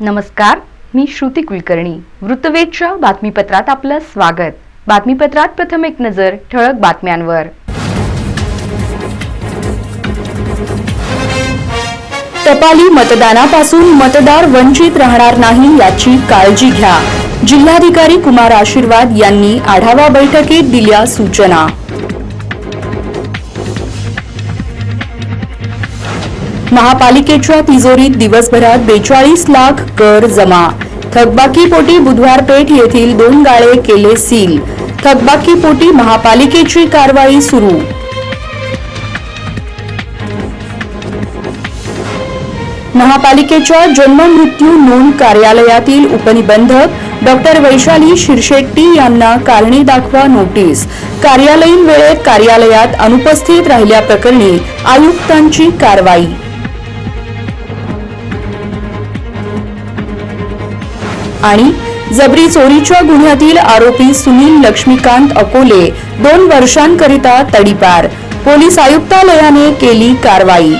नमस्कार मी श्रुती कुलकर्णी. वृत्तवेधच्या बातमीपत्रात आपलं स्वागत. बातमीपत्रात प्रथम एक नजर ठळक बातम्यांवर. टपाली मतदानापासून मतदार वंचित राहणार नाही याची काळजी घ्या. जिल्हाधिकारी कुमार आशीर्वाद यांनी आढावा बैठकीत दिल्या सूचना. महापालिकेच्या तिजोरीत दिवसभरात बेचाळीस लाख कर जमा. थकबाकीपोटी बुधवारपेठ येथील दोन गाळे केले सील. थकबाकीपोटी महापालिकेची कारवाई सुरू. महापालिकेच्या जन्म मृत्यू नोंद कार्यालयातील उपनिबंधक डॉक्टर वैशाली शिरशेट्टी यांना कारणे दाखवा नोटीस. कार्यालयीन वेळेत कार्यालयात अनुपस्थित राहिल्याप्रकरणी आयुक्तांची कारवाई. आणि जबरी चोरीच्या गुन्ह्यातील आरोपी सुनील लक्ष्मीकांत अकोले दोन वर्षांकरिता तडीपार. पोलीस आयुक्तालयाने केली कारवाई.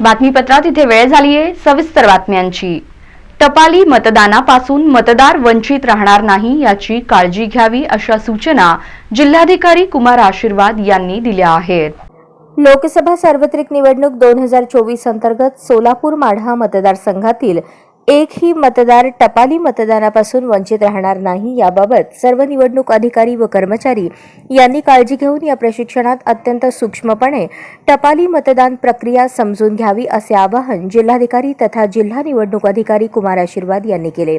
बातमीपत्रात इथे वेळ झालीये. सविस्तर बातम्यांची. टपाली मतदानापासून मतदार वंचित राहणार नाही याची काळजी घ्यावी अशा सूचना जिल्हाधिकारी कुमार आशीर्वाद यांनी दिल्या आहेत. लोकसभा सार्वत्रिक निवडणूक दोन हजार चोवीस अंतर्गत सोलापूर माढा मतदारसंघातील एकही मतदार टपाली मतदानापासून वंचित राहणार नाही याबाबत सर्व निवडणूक अधिकारी व कर्मचारी यांनी काळजी घेऊन या प्रशिक्षणात अत्यंत सूक्ष्मपणे टपाली मतदान प्रक्रिया समजून घ्यावी असे आवाहन जिल्हाधिकारी तथा जिल्हा निवडणूक अधिकारी कुमार आशीर्वाद यांनी केले.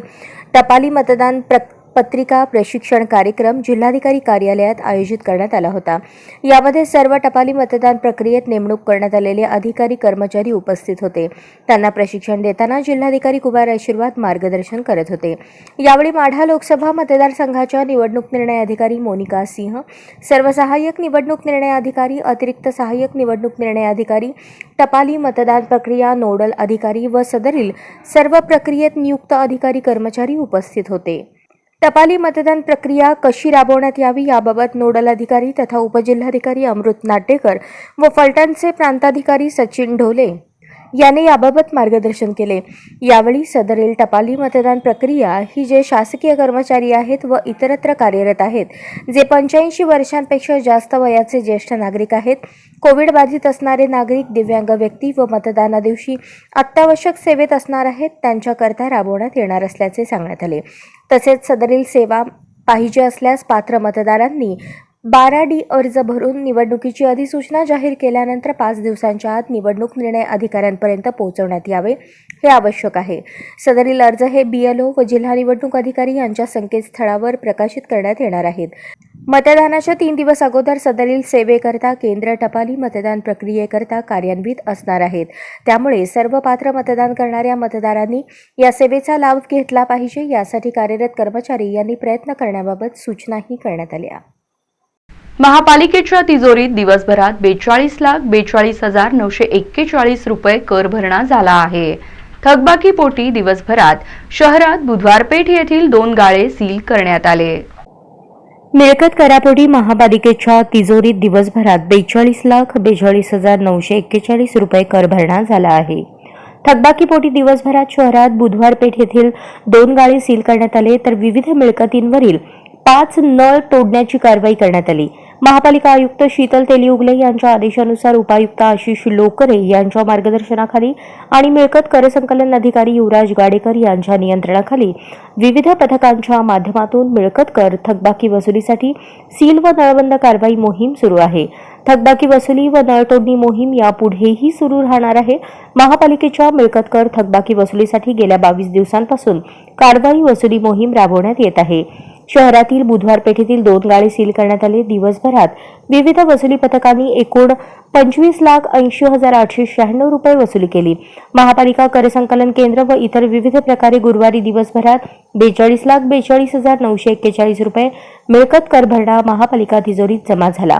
टपाली मतदान प्रक्रिया पत्रिका प्रशिक्षण कार्यक्रम जिल्हाधिकारी कार्यालयात आयोजित करण्यात आला होता. यामध्ये सर्व टपाली मतदान प्रक्रियेत नेमणूक करण्यात आलेले अधिकारी कर्मचारी उपस्थित होते. त्यांना प्रशिक्षण देताना जिल्हाधिकारी कुमार आशीर्वाद मार्गदर्शन करत होते. यावेळी माढा लोकसभा मतदारसंघाच्या निवडणूक निर्णय अधिकारी मोनिका सिंह सर्व सहाय्यक निवडणूक निर्णय अधिकारी अतिरिक्त सहाय्यक निवडणूक निर्णय अधिकारी टपाली मतदान प्रक्रिया नोडल अधिकारी व सदरील सर्व प्रक्रियेत नियुक्त अधिकारी कर्मचारी उपस्थित होते. टपाली मतदान प्रक्रिया कशी राबवण्यात यावी याबाबत नोडल अधिकारी तथा उपजिल्हाधिकारी अमृत नाटेकर व फलटणचे प्रांताधिकारी सचिन ढोले याने याबाबत मार्गदर्शन केले. यावेळी सदरील टपाली मतदान प्रक्रिया ही जे शासकीय कर्मचारी आहेत व इतरत्र कार्यरत आहेत जे पंच्याऐंशी वर्षांपेक्षा जास्त वयाचे ज्येष्ठ नागरिक आहेत कोविड बाधित असणारे नागरिक दिव्यांग व्यक्ती व मतदाना दिवशी अत्यावश्यक सेवेत असणार आहेत त्यांच्याकरता राबवण्यात येणार असल्याचे सांगण्यात आले. तसेच सदरील सेवा पाहिजे असल्यास पात्र मतदारांनी बारा डी अर्ज भरून निवडणुकीची अधिसूचना जाहीर केल्यानंतर पाच दिवसांच्या आत निवडणूक निर्णय अधिकाऱ्यांपर्यंत पोहोचवण्यात यावे हे आवश्यक आहे. सदरील अर्ज हे बीएलओ व जिल्हा निवडणूक अधिकारी यांच्या संकेतस्थळावर प्रकाशित करण्यात येणार आहेत. मतदानाच्या तीन दिवस अगोदर सदरील सेवेकरता केंद्र टपाली मतदान प्रक्रियेकरता कार्यान्वित असणार आहेत. त्यामुळे सर्व पात्र मतदान करणाऱ्या मतदारांनी या सेवेचा लाभ घेतला पाहिजे यासाठी कार्यरत कर्मचारी यांनी प्रयत्न करण्याबाबत सूचनाही करण्यात आल्या. महापालिकेच्या तिजोरीत दिवसभरात बेचाळीस लाख बेचाळीस हजार नऊशे एक्केचाळीस रुपये कर भरणा झाला आहे. थकबाकीपोटी दिवसभरात शहरात बुधवारपेठ येथील दोन गाळे सील करण्यात आले. मिळकत करापोटी महापालिकेच्या तिजोरीत दिवसभरात बेचाळीस लाख बेचाळीस हजार नऊशे एक्केचाळीस रुपये कर भरणा झाला आहे. थकबाकीपोटी दिवसभरात शहरात बुधवार पेठ येथील दोन गाळे सील करण्यात आले तर विविध मिळकतींवरील पाच नळ तोडण्याची कारवाई करण्यात आली. महापालिका आयुक्त शीतल तेलियुगले यांच्या आदेशानुसार उपायुक्त आशिष लोकरे यांच्या मार्गदर्शनाखाली आणि मिळकत कर संकलन अधिकारी युवराज गाडेकर यांच्या नियंत्रणाखाली विविध पथकांच्या माध्यमातून मिळकत कर थकबाकी वसुलीसाठी सील व नळबंद कारवाई मोहीम सुरू आहे. थकबाकी वसुली व नळतोडणी मोहीम यापुढेही सुरू राहणार आहे. महापालिकेच्या मिळकत कर थकबाकी वसुलीसाठी गेल्या बावीस दिवसांपासून कारवाई वसुली मोहीम राबवण्यात येत आहे. शहरातील बुधवार पेठेतील दोन गाळे सील करण्यात आले. दिवसभरात विविध वसुली पथकांनी एकूण पंचवीस लाख ऐंशी हजार आठशे शहाण्णव रुपये वसुली केली. महापालिका कर संकलन केंद्र व इतर विविध प्रकारे गुरुवारी दिवसभरात बेचाळीस लाख बेचाळीस हजार नऊशे एक्केचाळीस रुपये मिळकत कर भरणा महापालिका तिजोरीत जमा झाला.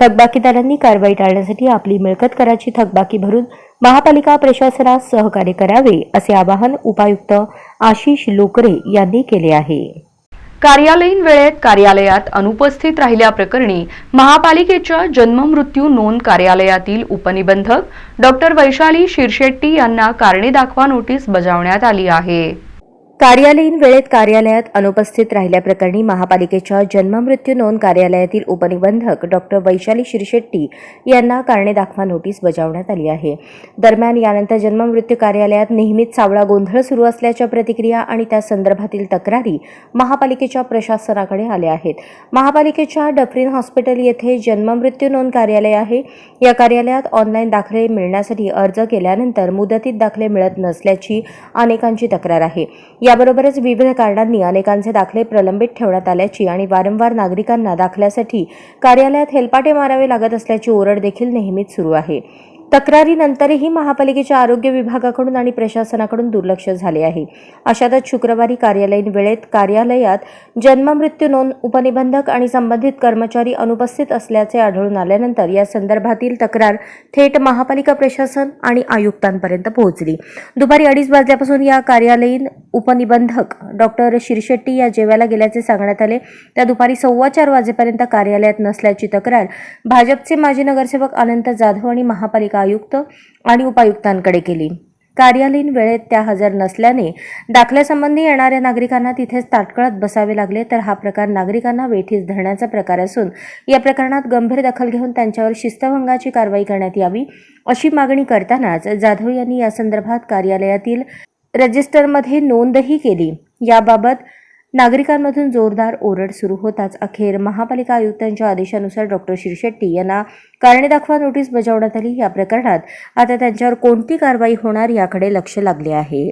थकबाकीदारांनी कारवाई टाळण्यासाठी आपली मिळकत कराची थकबाकी भरून महापालिका प्रशासनास सहकार्य करावे असे आवाहन उपायुक्त आशिष लोकरे यांनी केले आहे. कार्यालयीन वेळेत कार्यालयात अनुपस्थित राहिल्याप्रकरणी महापालिकेच्या जन्ममृत्यू नोंद कार्यालयातील उपनिबंधक डॉक्टर वैशाली शिरशेट्टी यांना कारणे दाखवा नोटीस बजावण्यात आली आहे. कार्यालयीन वेळेत कार्यालयात अनुपस्थित राहिल्याप्रकरणी महापालिकेच्या जन्ममृत्यू नोंद कार्यालयातील उपनिबंधक डॉक्टर वैशाली शिरशेट्टी यांना कारणे दाखवा नोटीस बजावण्यात आली आहे. दरम्यान यानंतर जन्ममृत्यू कार्यालयात नेहमीच सावळा गोंधळ सुरू असल्याच्या प्रतिक्रिया आणि त्या संदर्भातील तक्रारी महापालिकेच्या प्रशासनाकडे आल्या आहेत. महापालिकेच्या डफरीन हॉस्पिटल येथे जन्ममृत्यू नोंद कार्यालय आहे. या कार्यालयात ऑनलाईन दाखले मिळण्यासाठी अर्ज केल्यानंतर मुदतीत दाखले मिळत नसल्याची अनेकांची तक्रार आहे. याबरोबरच विविध कारणांनी अनेकांचे दाखले प्रलंबित ठेवण्यात आल्याची आणि वारंवार नागरिकांना दाखल्यासाठी कार्यालयात हेलपाटे मारावे लागत असल्याची ओरड देखील नेहमीच सुरू आहे. तक्रारीनंतरही महापालिकेच्या आरोग्य विभागाकडून आणि प्रशासनाकडून दुर्लक्ष झाले आहे. अशातच शुक्रवारी कार्यालयीन वेळेत कार्यालयात जन्ममृत्यू नोंद उपनिबंधक आणि संबंधित कर्मचारी अनुपस्थित असल्याचे आढळून आल्यानंतर या संदर्भातील तक्रार थेट महापालिका प्रशासन आणि आयुक्तांपर्यंत पोहोचली. दुपारी अडीच वाजल्यापासून या कार्यालयीन उपनिबंधक डॉक्टर शिरशेट्टी या जेवायला गेल्याचे सांगण्यात आले. त्या दुपारी सव्वा चार वाजेपर्यंत कार्यालयात नसल्याची तक्रार भाजपचे माजी नगरसेवक अनंत जाधव आणि महापालिका आयुक्त आणि उपायुक्तांकडे केली. कार्यालयीन वेळेत त्या हजर नसल्याने दाखल्यासंबंधी येणाऱ्या नागरिकांना तिथेच ताटकळत बसावे लागले तर हा प्रकार नागरिकांना वेठीस धरण्याचा प्रकार असून या प्रकरणात गंभीर दखल घेऊन त्यांच्यावर शिस्तभंगाची कारवाई करण्यात यावी अशी मागणी करतानाच जाधव यांनी या संदर्भात कार्यालयातील रजिस्टरमध्ये नोंदही केली. याबाबत नागरिकांमधून जोरदार ओरड सुरू होताच अखेर महापालिका आयुक्तांच्या आदेशानुसार डॉक्टर शिरशेट्टी यांना कारणे दाखवा नोटीस बजावण्यात आली. या प्रकरणात आता त्यांच्यावर कोणती कारवाई होणार याकडे लक्ष लागले आहे.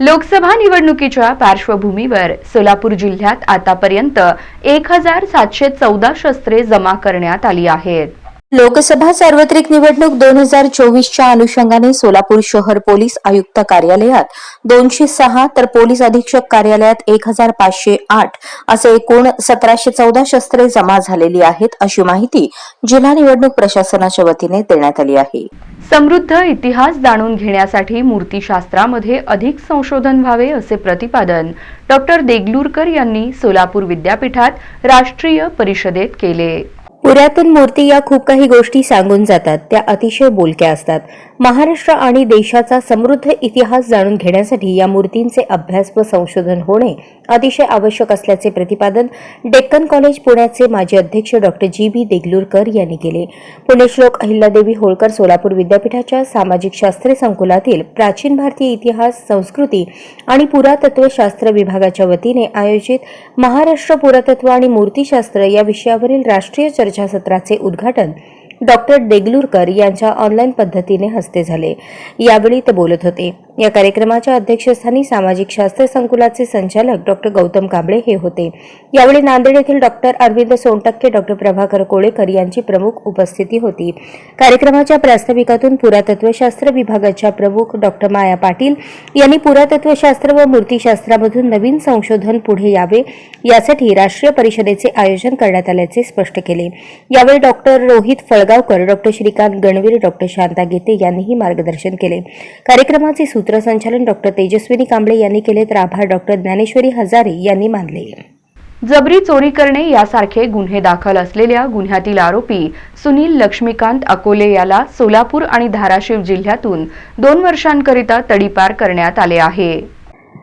लोकसभा निवडणुकीच्या पार्श्वभूमीवर सोलापूर जिल्ह्यात आतापर्यंत एक हजार सातशे चौदा शस्त्रे जमा करण्यात आली आहेत. लोकसभा सार्वत्रिक निवडणूक दोन हजार चोवीसच्या अनुषंगाने सोलापूर शहर पोलीस आयुक्त कार्यालयात दोनशे सहा तर पोलीस अधीक्षक कार्यालयात एक हजार पाचशे आठ असे एकूण सतराशे चौदा शस्त्रे जमा झालेली आहेत अशी माहिती जिल्हा निवडणूक प्रशासनाच्या वतीने देण्यात आली आहे. समृद्ध इतिहास जाणून घेण्यासाठी मूर्तीशास्त्रामध्ये अधिक संशोधन व्हावे असे प्रतिपादन डॉक्टर देगलूरकर यांनी सोलापूर विद्यापीठात राष्ट्रीय परिषदेत केले. पुरातन मूर्ती या खूप काही गोष्टी सांगून जातात. त्या अतिशय बोलक्या असतात. महाराष्ट्र आणि देशाचा समृद्ध इतिहास जाणून घेण्यासाठी या मूर्तींचे अभ्यास व संशोधन होणे अतिशय आवश्यक असल्याचे प्रतिपादन डेक्कन कॉलेज पुण्याचे माजी अध्यक्ष डॉक्टर जी बी देगलूरकर यांनी केले. पुण्यश्लोक अहिल्यादेवी होळकर सोलापूर विद्यापीठाच्या सामाजिक शास्त्रे संकुलातील प्राचीन भारतीय इतिहास संस्कृती आणि पुरातत्वशास्त्र विभागाच्या वतीने आयोजित महाराष्ट्र पुरातत्व आणि मूर्तीशास्त्र या विषयावरील राष्ट्रीय चर्चा चर्चासत्राचे उद्घाटन डॉक्टर देगलूरकर यांच्या ऑनलाईन पद्धतीने हस्ते झाले. यावेळी ते बोलत होते. या कार्यक्रमाच्या अध्यक्षस्थानी सामाजिक शास्त्र संकुलाचे संचालक डॉक्टर गौतम कांबळे हे होते. यावेळी नांदेड येथील डॉक्टर अरविंद सोनटक्के डॉक्टर प्रभाकर कोळेकर यांची प्रमुख उपस्थिती होती. कार्यक्रमाच्या प्रास्ताविकातून पुरातत्वशास्त्र विभागाच्या प्रमुख डॉक्टर माया पाटील यांनी पुरातत्वशास्त्र व मूर्तीशास्त्रामधून नवीन संशोधन पुढे यावे यासाठी राष्ट्रीय परिषदेचे आयोजन करण्यात आल्याचे स्पष्ट केले. यावेळी doctor Rohit Phalgaonkar doctor Shrikant Ganvir doctor Shanta Gite यांनीही मार्गदर्शन केले. कार्यक्रमाचे सूत्रसंचालन डॉक्टर तेजस्विनी कांबळे यांनी केले तर आभार डॉक्टर ज्ञानेश्वरी हजारे यांनी मानले. जबरी चोरी करणे यासारखे गुन्हे दाखल असलेल्या गुन्ह्यातील आरोपी सुनील लक्ष्मीकांत अकोले याला सोलापूर आणि धाराशिव जिल्ह्यातून दोन वर्षांकरिता तडीपार करण्यात आले आहे.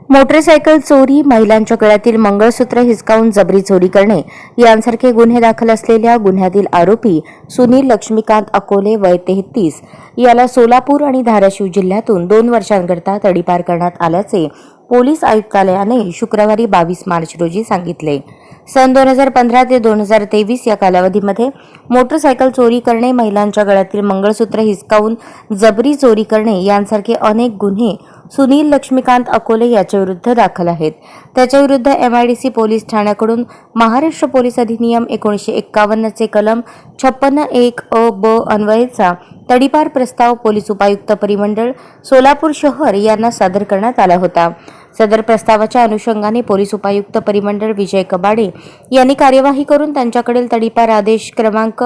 मोटरसायकल चोरी महिलांच्या गळ्यातील मंगळसूत्र हिसकावून जबरी चोरी करणे यांसारखे गुन्हे दाखल असलेल्या गुन्ह्यातील आरोपी सुनील लक्ष्मीकांत अकोले वय तेहतीस. याला सोलापूर आणि धाराशिव जिल्ह्यातून दोन वर्षांकरता तडीपार करण्यात आल्याचे पोलीस आयुक्तालयाने शुक्रवारी बावीस मार्च रोजी सांगितले. सन दोन हजार पंधरा ते दोन हजार तेवीस या कालावधीमध्ये मोटरसायकल चोरी करणे महिलांच्या गळ्यातील मंगळसूत्र हिसकावून जबरी चोरी करणे यांसारखे अनेक गुन्हे सुनील लक्ष्मीकांत अकोले याच्याविरुद्ध दाखल आहेत. त्याच्याविरुद्ध M I D C police ठाण्याकडून Maharashtra police अधिनियम एकोणीसशे एक्कावन्नचे कलम छप्पन्न एक अ ब अन्वयेचा तडीपार प्रस्ताव पोलीस उपायुक्त परिमंडळ सोलापूर शहर यांना सादर करण्यात आला होता. सदर प्रस्तावाच्या अनुषंगाने पोलीस उपायुक्त परिमंडळ विजय कबाडे यांनी कार्यवाही करून त्यांच्याकडील तडीपार आदेश क्रमांक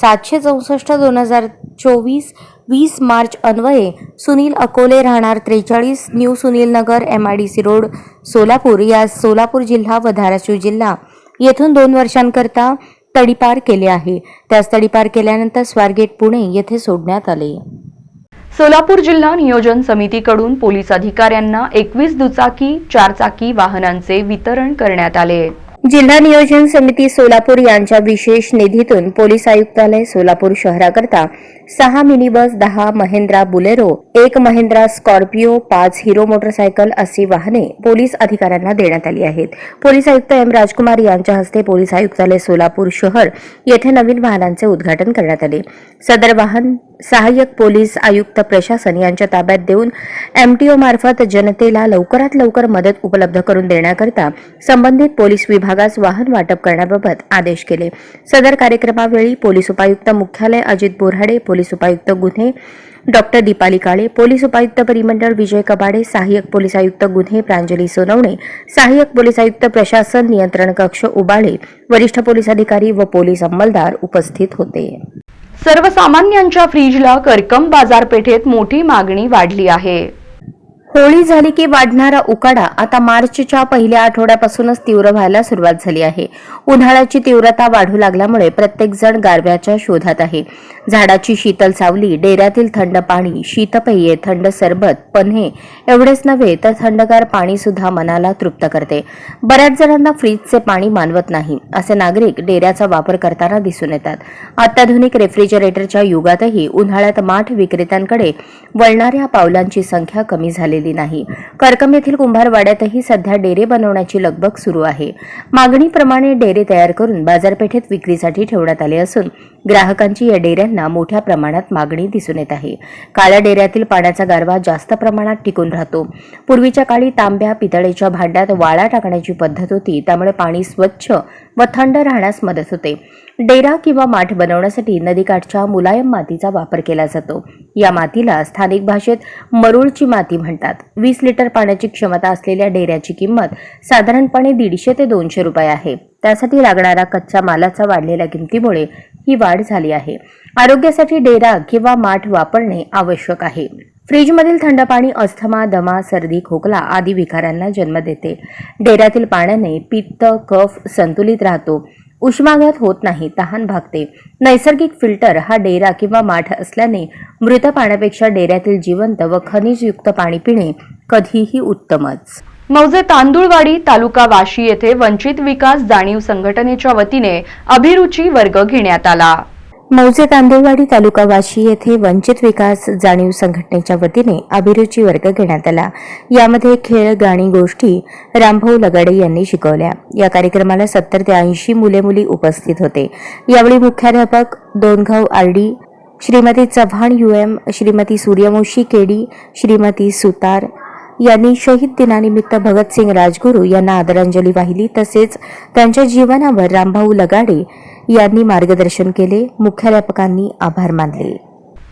सातशे चौसष्ट दोन हजार चोवीस वीस मार्च अन्वये सुनील अकोले राहणार त्रेचाळीस new Sunil Nagar M I D C road Solapur या सोलापूर जिल्हा व धाराशिव जिल्हा. येथून दोन वर्षांकरता तडीपार केले आहे. त्यास तडीपार केल्यानंतर स्वारगेट पुणे येथे सोडण्यात आले. सोलापूर जिल्हा नियोजन समितीकडून पोलीस अधिकाऱ्यांना एकवीस दुचाकी चारचाकी वाहनांचे वितरण करण्यात आले. जिल्हा नियोजन समिती सोलापूर यांच्या विशेष निधीतून पोलीस आयुक्तालय सोलापूर शहराकरता सहा मिनी बस दहा महिंद्रा बुलेरो एक महिंद्रा स्कॉर्पिओ पाच हिरो मोटरसायकल अशी वाहने पोलीस अधिकाऱ्यांना देण्यात आली आहेत. पोलीस आयुक्त एम राजकुमार यांच्या हस्ते पोलीस आयुक्तालय सोलापूर शहर येथे नवीन वाहनांचे उद्घाटन करण्यात आले. सदर वाहन सहाय्यक पोलीस आयुक्त प्रशासन यांच्या ताब्यात देऊन एमटीओ मार्फत जनतेला लवकरात लवकर मदत उपलब्ध करून देण्याकरता संबंधित पोलीस विभाग विभागास वाहन वाटप करण्याबाबत आदेश केले. सदर कार्यक्रमावेळी पोलीस उपायुक्त मुख्यालय अजित बोराडे पोलीस उपायुक्त गुन्हे डॉक्टर दीपाली काळे पोलीस उपायुक्त परिमंडळ विजय कबाडे सहाय्यक पोलीस आयुक्त गुन्हे प्रांजली सोनवणे सहाय्यक पोलीस आयुक्त प्रशासन नियंत्रण कक्ष उबाळे वरिष्ठ पोलीस अधिकारी व पोलीस अंमलदार उपस्थित होते. सर्वसामान्यांच्या फ्रीजला करकम बाजारपेठेत मोठी मागणी वाढली आहे. होळी झाली की वाढणारा उकाडा आता मार्चच्या पहिल्या आठवड्यापासूनच तीव्र व्हायला सुरुवात झाली आहे. उन्हाळ्याची तीव्रता वाढू लागल्यामुळे प्रत्येकजण गारव्याच्या शोधात आहे. झाडाची शीतल सावली डेऱ्यातील थंड पाणी शीतपेये थंड सरबत पन्हे एवढेच नव्हे तर थंडगार पाणी सुद्धा मनाला तृप्त करते. बऱ्याच जणांना फ्रीजचे पाणी मानवत नाही असे नागरिक डेऱ्याचा वापर करताना दिसून येतात. अत्याधुनिक रेफ्रिजरेटरच्या युगातही उन्हाळ्यात माठ विक्रेत्यांकडे वळणाऱ्या पावलांची संख्या कमी झालेली नाही. करकम येथील कुंभारवाड्यातही सध्या डेरे बनवण्याची लगबग सुरू आहे. मागणीप्रमाणे डेरे तयार करून बाजारपेठेत विक्रीसाठी ठेवण्यात आले असून ग्राहकांची या डेऱ्यांना मोठ्या प्रमाणात मागणी दिसून येत आहे. काळ्या डेऱ्यातील पाण्याचा गारवा जास्त प्रमाणात टिकून राहतो. पूर्वीच्या काळी तांब्या पितळेच्या भांड्यात वाळा टाकण्याची पद्धत होती त्यामुळे पाणी स्वच्छ व थंड राहण्यास मदत होते. डेरा किंवा माठ बनवण्यासाठी नदीकाठच्या मुलायम मातीचा वापर केला जातो. या मातीला स्थानिक भाषेत मरुळची माती म्हणतात. वीस लिटर पाण्याची क्षमता असलेल्या डेऱ्याची किंमत साधारणपणे दीडशे ते दोनशे रुपये आहे. त्यासाठी लागणारा कच्च्या मालाचा वाढलेल्या किमतीमुळे ही वाढ झाली आहे. आरोग्यासाठी डेरा किंवा माठ वापरणे आवश्यक आहे. फ्रीजमधील थंड पाणी अस्थमा दमा सर्दी खोकला आदी विकारांना जन्म देते. डेऱ्यातील पाण्याने पित्त कफ संतुलित राहतो. उष्माघात होत नाही तहान भागते. नैसर्गिक फिल्टर हा डेरा किंवा माठ असल्याने मृत पाण्यापेक्षा डेऱ्यातील जिवंत व खनिजयुक्त पाणी पिणे कधीही उत्तमच. मौजे तांदूळवाडी तालुका वाशी येथे वंचित विकास जाणीव संघटनेच्या वतीने अभिरुची वर्ग घेण्यात आला. मौजे तांदूळवाडी तालुका वाशी येथे वंचित विकास जाणीव संघटनेच्या वतीने अभिरुची वर्ग घेण्यात आला. यामध्ये खेळ गाणी गोष्टी रामभाऊ लगाडे यांनी शिकवल्या. या कार्यक्रमाला सत्तर ते ऐंशी मुले मुली उपस्थित होते. यावेळी मुख्याध्यापक Dongaon R D Shrimati Chavan U M Shrimati Suryavanshi K D Shrimati Sutar यांनी शहीद दिनानिमित्त भगतसिंग राजगुरू यांना आदरांजली वाहिली. तसेच त्यांच्या जीवनावर रामभाऊ लगाडे यांनी मार्गदर्शन केले. मुख्याध्यापकांनी आभार मानले.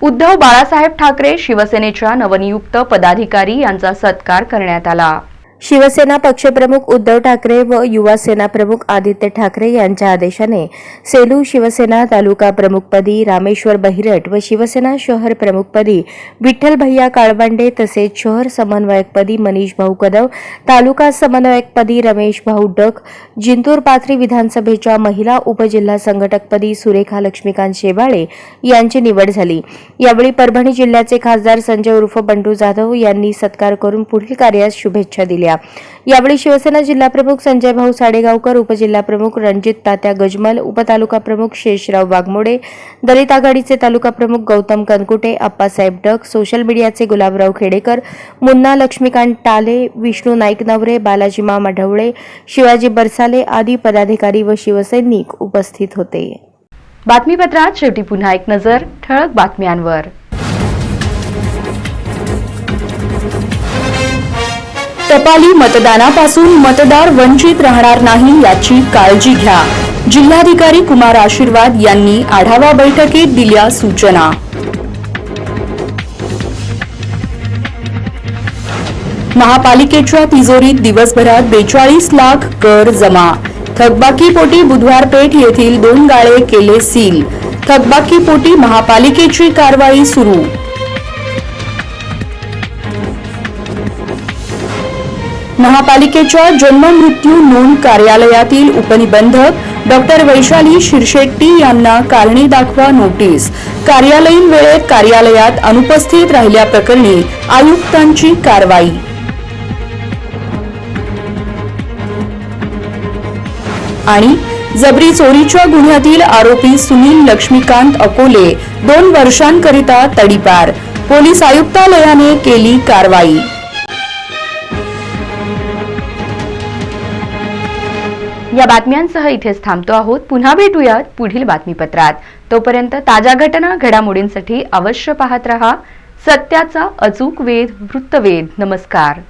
उद्धव बाळासाहेब ठाकरे शिवसेनेच्या नवनियुक्त पदाधिकारी यांचा सत्कार करण्यात आला. शिवसेना पक्षप्रमुख उद्धव ठाकरे व युवा सेना प्रमुख आदित्य ठाकरे यांच्या आदेशाने सेलू शिवसेना तालुका प्रमुखपदी रामेश्वर बहिरट व शिवसेना शहर प्रमुखपदी विठ्ठल भैया काळबांडे तसेच शहर समन्वयकपदी मनीष भाऊ कदव तालुका समन्वयकपदी रमेश भाऊ डक जिंतूर पाथरी विधानसभेच्या महिला उपजिल्हा संघटकपदी सुरेखा लक्ष्मीकांत शेवाळे यांची निवड झाली. यावेळी परभणी जिल्ह्याचे खासदार संजय उर्फ बंडू जाधव यांनी सत्कार करून पुढील कार्यास शुभेच्छा दिल्या. यावेळी शिवसेना जिल्हाप्रमुख संजय भाऊ साडेगावकर उपजिल्हाप्रमुख रणजित तात्या गजमल उपतालुका प्रमुख शेषराव वाघमोडे दलित आघाडीचे तालुका प्रमुख गौतम कनकुटे अप्पासाहेब डक सोशल मीडियाचे गुलाबराव खेडेकर मुन्ना लक्ष्मीकांत टाले विष्णू नाईक नवरे बालाजी मामा ढवळे शिवाजी बरसाले आदी पदाधिकारी व शिवसैनिक उपस्थित होते. बातमीपत्रात शेवटी पुन्हा एक नजर ठळक बातम्यांवर. टपाली मतदानापासून मतदार वंचित राहणार नाही याची काळजी घ्या. जिल्हाधिकारी कुमार आशीर्वाद यांनी आढावा बैठकीत दिल्या सूचना. महापालिकेच्या तिजोरीत दिवसभरात बेचाळीस लाख कर जमा. थकबाकीपोटी बुधवार पेठ येथील दोन गाळे केले सील. थकबाकीपोटी महापालिकेची कारवाई सुरू. महापालिकेच्या जन्म मृत्यू नोंद कार्यालयातील उपनिबंधक डॉक्टर वैशाली शिरशेट्टी यांना कारणे दाखवा नोटीस. कार्यालयीन वेळेत कार्यालयात अनुपस्थित राहिल्याप्रकरणी आयुक्तांची कारवाई. आणि जबरी चोरीच्या गुन्ह्यातील आरोपी सुनील लक्ष्मीकांत अकोले दोन वर्षांकरिता तडीपार. पोलीस आयुक्तालयाने केली कारवाई. या बातम्यांसह इथेच थांबतो आहोत. पुन्हा भेटूयात पुढील बातमीपत्रात. तोपर्यंत ताज्या घटना घडामोडींसाठी अवश्य पाहत रहा. सत्याचा अचूक वेध वृत्तवेध. नमस्कार.